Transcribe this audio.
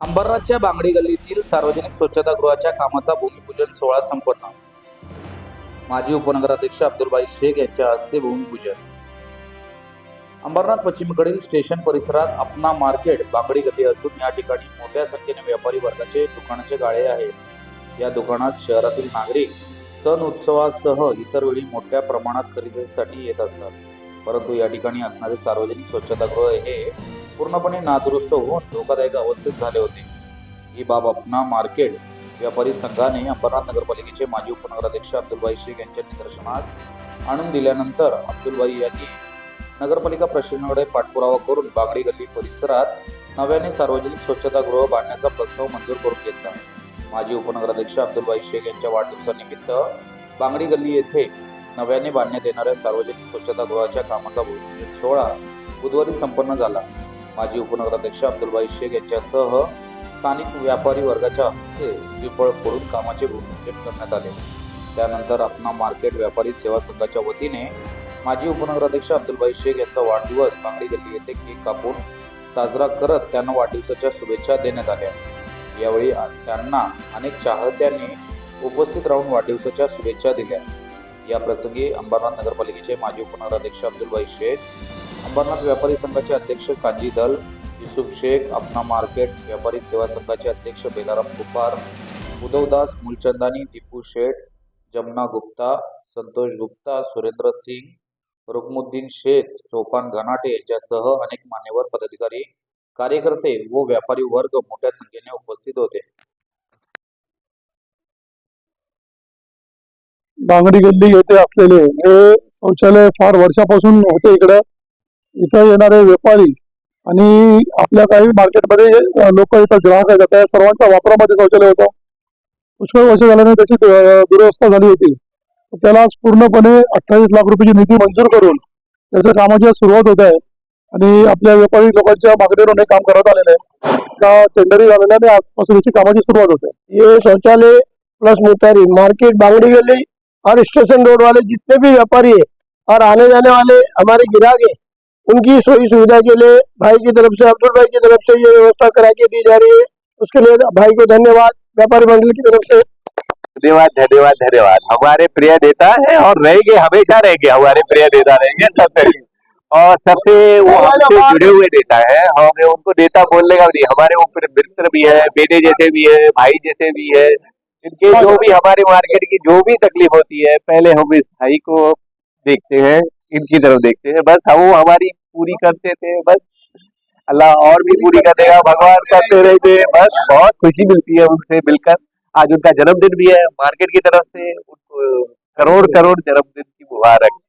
अंबरनाथच्या बांगडी गल्लीतील सार्वजनिक स्वच्छतागृहाच्या कामाचा भूमिपूजन सोहळा संपन्न. माजी उपनगराध्यक्ष अब्दुलबाई शेख यांच्या हस्ते भूमिपूजन. अंबरनाथ पश्चिमेकडील स्टेशन परिसरात अपना मार्केट बांगडी गल्ली असून या ठिकाणी मोठ्या संख्येने व्यापारी वर्गाचे दुकानाचे गाळे आहेत. या दुकानात शहरातील नागरिक सण उत्सवासह इतर वेळी मोठ्या प्रमाणात खरेदीसाठी येत असतात. परंतु या ठिकाणी असणारे सार्वजनिक स्वच्छतागृह हे पूर्णपणे नादुरुस्त होऊन धोकादायक अवस्थेत झाले होते. ही बाब अपना मार्केट व्यापारी संघाने अंबरनाथ नगरपालिकेचे माजी उपनगराध्यक्ष अब्दुलबाई शेख यांच्या निदर्शनास आणून दिल्यानंतर अब्दुलबाई यांनी नगरपालिका प्रशासनाकडे पाठपुरावा करून बागडी गल्ली परिसरात नव्याने सार्वजनिक स्वच्छतागृह बांधण्याचा प्रस्ताव मंजूर करून घेतला. माजी उपनगराध्यक्ष अब्दुलबाई शेख यांच्या वाढदिवसानिमित्त बांगडी गल्ली येथे नव्याने बांधण्यात येणाऱ्या सार्वजनिक स्वच्छतागृहाच्या कामाचा भूमिपूजन सोहळा बुधवारी संपन्न झाला. माजी उपनगराध्यक्ष अब्दुलबाई शेख यांच्यासह स्थानिक व्यापारी वर्गाच्या हस्ते श्रीफळ फोडून कामाचे भूमिपूजन करण्यात आले. त्यानंतर अपना मार्केट व्यापारी सेवा संघाच्या वतीने माजी उपनगराध्यक्ष अब्दुलबाई शेख यांचा वाढदिवस बांगडी गल्ली येथे केक कापून साजरा करत त्यांना वाढदिवसाच्या शुभेच्छा देण्यात आल्या. यावेळी त्यांना अनेक चाहत्यांनी उपस्थित राहून वाढदिवसाच्या शुभेच्छा दिल्या. या प्रसंगी अंबरनाथ नगरपालिकेचे माजी उपनगराध्यक्ष अब्दुलबाई शेख अंबरनाथ व्यापारी संघाचे अध्यक्ष कांजी दल युसुफ शेख अपना मार्केट व्यापारी सेवा संघाचे अध्यक्ष बेलाराम कुपार उद्धवदास मूलचंदानी दीपू शेठ जमुना गुप्ता संतोष गुप्ता सुरेंद्र सिंग रुकमुद्दीन शेख सोपान घनाटे यांच्यासह अनेक मान्यवर पदाधिकारी कार्यकर्ते व व्यापारी वर्ग मोठ्या संख्येने उपस्थित होते. बांगडी गल्ली येथे असलेले हे शौचालय फार वर्षापासून होते इकडं. इथं येणारे व्यापारी आणि आपल्या काही मार्केटमध्ये लोक इथं ग्राहक आहेत. त्या सर्वांच्या वापरामध्ये शौचालय होतं. पुष्कळ वर्ष झाल्याने त्याची दुरवस्था झाली होती. त्याला पूर्णपणे अठ्ठावीस लाख रुपयाची निधी मंजूर करून त्याच्या कामाची सुरुवात होत आहे आणि आपल्या व्यापारी लोकांच्या मागणीवरून हे काम करत आलेलं आहे. का टेंडरी झालेलं आणि आजपासून याची कामाची सुरुवात होते. हे शौचालय प्लस मोटारी मार्केट बांगड़ी गली और स्टेशन रोड वाले जितने भी व्यापारी है और आने जाने वाले हमारे ग्राहक है उनकी सोई सुविधा के लिए भाई की तरफ़ से अब्दुल भाई की तरफ़ से ये व्यवस्था करा के दी जा रही है। उसके लिए भाई को धन्यवाद व्यापारी मंडल की तरफ़ से। धन्यवाद धन्यवाद धन्यवाद। हमारे प्रिय नेता है और रहेंगे हमेशा रहेंगे हमारे प्रिय नेता रहेंगे सबसे और सबसे वो हमसे जुड़े हुए नेता है हमें उनको नेता बोलने का नहीं हमारे वो मित्र भी है बेटे जैसे भी है भाई जैसे भी है इनके जो भी हमारे मार्केट की जो भी तकलीफ़ होती है पहले हम इस भाई को देखते हैं इनकी तरफ़ देखते हैं। बस हम वो हमारी पूरी करते थे बस। अल्लाह और भी पूरी कर देगा भगवान करते रहते हैं बस। बहुत खुशी मिलती है उनसे मिलकर। आज उनका जन्मदिन भी है मार्केट की तरफ़ से उनको करोड़ करोड़ जन्मदिन की मुबारक।